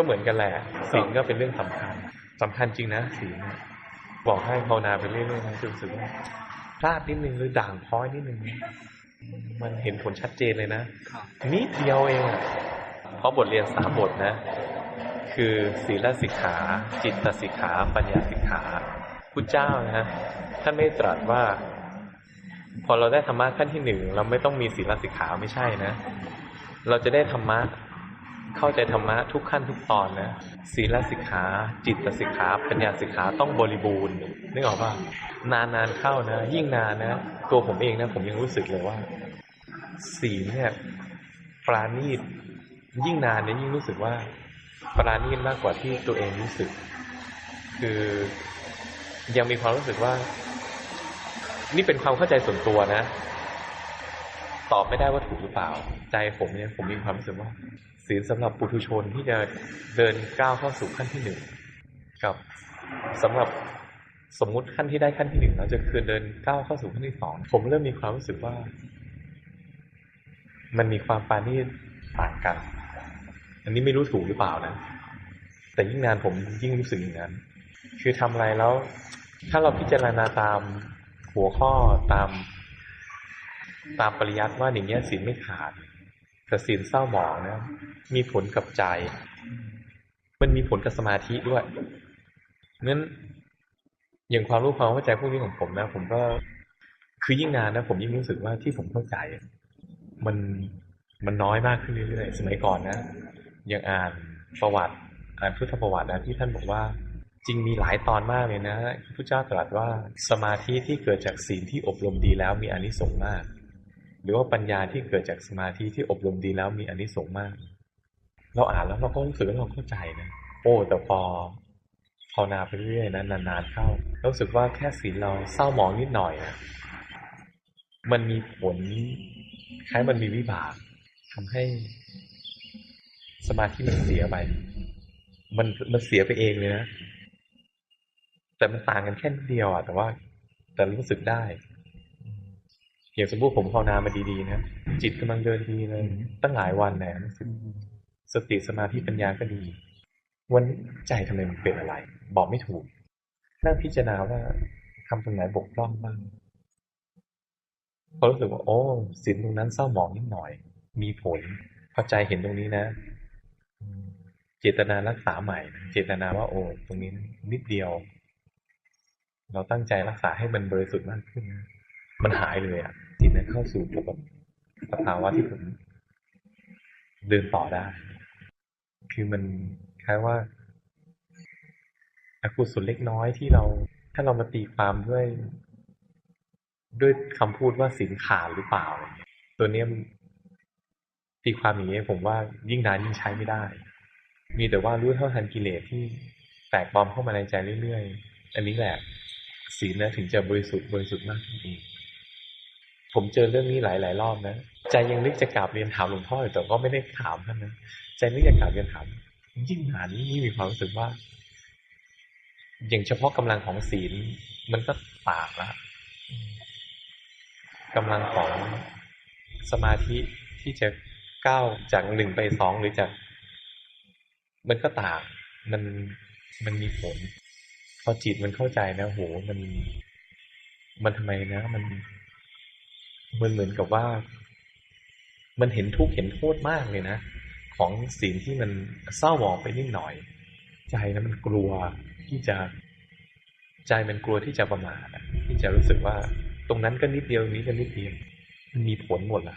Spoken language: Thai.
ก็เหมือนกันแหละศีลก็เป็นเรื่องสำคัญสำคัญจริงนะศีลเนี่ยบอกให้ภาวนาไปเรื่อยๆนะจนรู้สึกว่าพลาดนิดนึงหรือด่างพร้อยนิดนึงนะมันเห็นผลชัดเจนเลยนะนิดเดียวเองอะเพราะบทเรียนสามบทนะ คือศีลสิกขา จิตสิกขา ปัญญาสิกขาพุทธเจ้านะท่านไม่ตรัสว่า พอเราได้ธรรมะขั้นที่หนึ่งเราไม่ต้องมีศีลสิกขาไม่ใช่นะ เราจะได้ธรรมะ เข้าใจธรรมะทุกขั้นทุกตอนนะศีลสิกขา จิตสิกขาปัญญาสิกขาต้องบริบูรณ์นึกออกป่ะนานนานๆเข้านะ ยิ่งนานนะ ตัวผมเองนะ ผมยังรู้สึกเลยว่า ศีลเนี่ยปราณีตยิ่งนานเนี่ยยิ่งรู้สึกว่า ปราณีตมากกว่าที่ตัวเองรู้สึก คือยังมีความรู้สึกว่า นี่เป็นความเข้าใจส่วนตัวนะ ตอบไม่ได้ว่าถูกหรือเปล่า ใจผมเนี่ยผมมีความรู้สึกว่า ศีลสำหรับปุถุชนที่จะเดินก้าวเข้าสู่ขั้นที่หนึ่งกับสำหรับสมมุติขั้นที่ได้ขั้นที่หนึ่งแล้วจะคือเดินก้าวเข้าสู่ขั้นที่สองผมเริ่มมีความรู้สึกว่า มันมีความปาณีตต่างกัน อันนี้ไม่รู้ถูกหรือเปล่านะ แต่ยิ่งนานผมยิ่งรู้สึกอย่างนั้น คือทำอะไรแล้ว ถ้าเราพิจารณาตามหัวข้อตาม ตามปริยัติว่าอย่างเงี้ยศีลไม่ขาด แต่ศีลเศร้าหมองนะ มีผลกับใจ มันมีผลกับสมาธิด้วยงั้นอย่างความรู้ความเข้าใจพวกนี้ของผมนะ ผมก็คือยิ่งนานนะผมยิ่งรู้สึกว่าที่ผมเข้าใจ มันมันน้อยมากขึ้นเรื่อยๆสมัยก่อนนะยังอ่านประวัติอ่านพุทธประวัตินะที่ท่านบอกว่า จริงมีหลายตอนมากเลยนะพระเจ้าตรัสว่าสมาธิที่เกิดจากศีลที่อบรมดีแล้วมีอานิสงส์มาก หรือว่าปัญญาที่เกิดจากสมาธิที่อบรมดีแล้วมีอานิสงส์มาก เราอ่านแล้วเราก็รู้สึกว่าเราเข้าใจนะโอ้แต่พอภาวนาไปเรื่อยๆนะนานๆเข้ารู้สึกว่าแค่ศีลเราเศร้าหมองนิดหน่อยอะมันมีผลคล้ายมันมีวิบากทำให้สมาธิมันเสียไปมันมันเสียไปเองเลยนะแต่มันต่างกันแค่นิดเดียวอะแต่ว่าแต่รู้สึกได้ อย่างสมมติผมภาวนามาดีๆนะจิตกำลังเดินดีเลยตั้งหลายวันแน่รู้สึกสติสมาธิปัญญาก็ดี วันนี้ใจทำไมมันเป็นอะไร บอกไม่ถูก นั่งพิจารณาว่าทำตรงไหนบกพร่องบ้างพอรู้สึกว่าโอ้สินตรงนั้นเศร้าหมองนิดหน่อย มีผลพอใจเห็นตรงนี้นะอืมเจตนารักษาใหม่ เจตนาว่าโอ้ตรงนี้นิดเดียว เราตั้งใจรักษาให้มันบริสุทธิ์มากขึ้นนะ มันหายเลยอะจิตนั้นเข้าสู่ปกติสภาวะที่ผมเดินต่อได้ คือมันคล้ายว่าอกุศลเล็กน้อยที่เรา ถ้าเรามาตีความด้วย ด้วยคำพูดว่าสินขาดหรือเปล่า ตัวเนี้ยตีความอย่างนี้ผมว่ายิ่งนานยิ่งใช้ไม่ได้ มีแต่ว่ารู้เท่าทันกิเลสที่แตกปลอมเข้ามาในใจเรื่อยๆ อันนี้แหละศีลนะถึงจะบริสุทธิ์บริสุทธิ์มากขึ้นอีก ผมเจอเรื่องนี้หลาย ๆ รอบนะใจยังนึกจะกราบเรียนถามหลวงพ่ออยู่แต่ก็ไม่ได้ถามท่านนะใจนึกจะกราบเรียนถามยิ่งนานยิ่งมีความรู้สึกว่า อย่างเฉพาะกำลังของศีล มันก็ต่างละกำลังของสมาธิที่จะก้าวจากหนึ่งไปสองหรือจาก มันก็ต่างมันมันมีผล พอจิตมันเข้าใจนะโหมัน มันทำไมนะ มัน มันเหมือนกับว่า มันเห็นทุกข์เห็นโทษมากเลยนะ ของศีลที่มันเศร้าหมองไปนิดหน่อย ใจนะมันกลัวที่จะใจมันกลัวที่จะประมาทที่จะรู้สึกว่า ตรงนั้นก็นิดเดียวนี้ก็นิดเดียว มันมีผลหมดละ